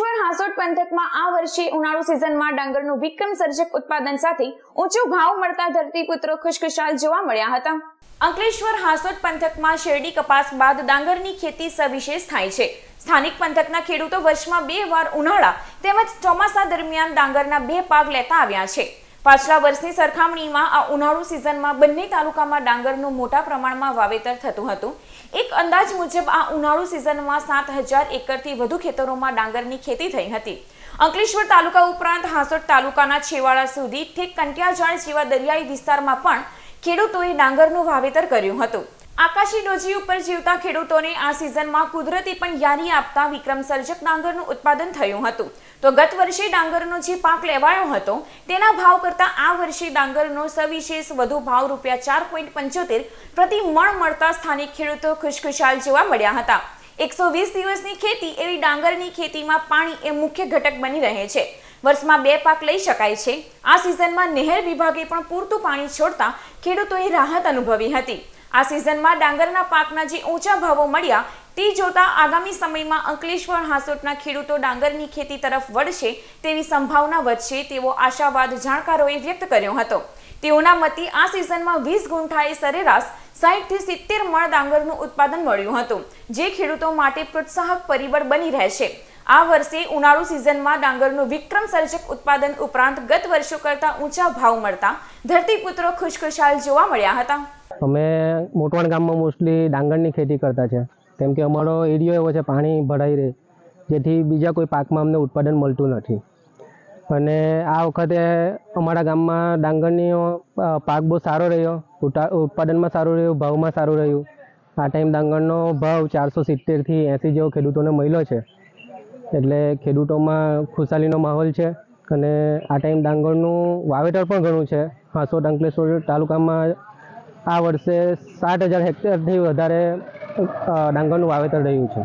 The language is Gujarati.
અંકલેશ્વર હાસોટ પંથકમાં આ વર્ષે ઉનાળુ સિઝનમાં ડાંગરનું વિક્રમ સર્જક ઉત્પાદન સાથે ઊંચો ભાવ મળતા ધરતીપુત્રો ખુશખુશાલ જોવા મળ્યા હતા. અંકલેશ્વર હાસોટ પંથકમાં શેરડી કપાસ બાદ ડાંગરની ખેતી સવિશેષ થાય છે. સ્થાનિક પંથકના ખેડૂતો વર્ષમાં બે વાર ઉનાળા તેમજ ચોમાસા દરમિયાન ડાંગરના બે પાક લેતા આવ્યા છે. પાછલા વર્ષની સરખામણીમાં આ ઉનાળુ સિઝનમાં બંને તાલુકામાં ડાંગરનું મોટા પ્રમાણમાં વાવેતર થતું હતું. એક અંદાજ મુજબ આ ઉનાળુ સિઝનમાં સાત હજાર એકરથી વધુ ખેતરોમાં ડાંગરની ખેતી થઈ હતી. અંકલેશ્વર તાલુકા ઉપરાંત હાંસોટ તાલુકાના છેવાડા સુધી ઠેક કંટિયાજાળ જેવા દરિયાઈ વિસ્તારમાં પણ ખેડૂતોએ ડાંગરનું વાવેતર કર્યું હતું. આકાશી ડોજી ઉપર જીવતા ખેડૂતોને આ સિઝનમાં કુદરતી પણ યારી આપતા વિક્રમ સર્જક ડાંગરનું ઉત્પાદન થયું હતું. તો ગત વર્ષે ડાંગરનો જે પાક લેવાયો હતો, તેના ભાવ કરતાં આ વર્ષે ડાંગરનો સવિશેષ વધુ ભાવ રૂપિયા ચાર પોઈન્ટ પંચોતેર પ્રતિ મણ મળતા સ્થાનિક ખેડૂતો ખુશખુશાલ જોવા મળ્યા હતા. એકસો વીસ દિવસની ખેતી એવી ડાંગરની ખેતીમાં પાણી એ મુખ્ય ઘટક બની રહે છે. વર્ષમાં બે પાક લઈ શકાય છે. આ સિઝનમાં નહેર વિભાગે પણ પૂરતું પાણી છોડતા ખેડૂતોએ રાહત અનુભવી હતી. આ સિઝનમાં ડાંગરના પાકના જે ઊંચા ભાવો મળ્યા, તે જોતા આગામી સમયમાં અંકલેશ્વર હાંસોટના ખેડૂતો ડાંગરની ખેતી તરફ વળશે તેવી સંભાવના વધશે તેવો આશાવાદ જાણકારોએ વ્યક્ત કર્યો હતો. તેઓના મતે આ સિઝનમાં વીસ ગુંઠાએ સરેરાશ સાહીઠથી સિત્તેર મણ ડાંગરનું ઉત્પાદન મળ્યું હતું, જે ખેડૂતો માટે પ્રોત્સાહક પરિબળ બની રહેશે. આ વર્ષે ઉનાળુ સિઝનમાં ડાંગરનું વિક્રમ સર્જક ઉત્પાદન ઉપરાંત ગત વર્ષો કરતાં ઊંચા ભાવ મળતા ધરતીપુત્રો ખુશખુશાલ જોવા મળ્યા હતા. અમે મોટવાણ ગામમાં મોસ્ટલી ડાંગરની ખેતી કરતા છે. કેમ કે અમારો એરિયો એવો છે, પાણી ભરાઈ રહે. જેથી બીજા કોઈ પાકમાં અમને ઉત્પાદન મળતું નથી. અને આ વખતે અમારા ગામમાં ડાંગરની પાક બહુ સારો રહ્યો. ઉતા- ઉત્પાદનમાં સારું રહ્યું, ભાવમાં સારું રહ્યું. આ ટાઈમ ડાંગરનો ભાવ ચારસો સિત્તેરથી એંસી જેવો ખેડૂતોને મળ્યો છે. એટલે ખેડૂતોમાં ખુશાલીનો માહોલ છે અને આ ટાઈમ ડાંગરનું વાવેતર પણ ઘણું છે. હાંસોદ અંકલેશ્વર તાલુકામાં આ વર્ષે સાઠ હજાર હેક્ટરથી વધારે ડાંગરનું વાવેતર રહ્યું છે.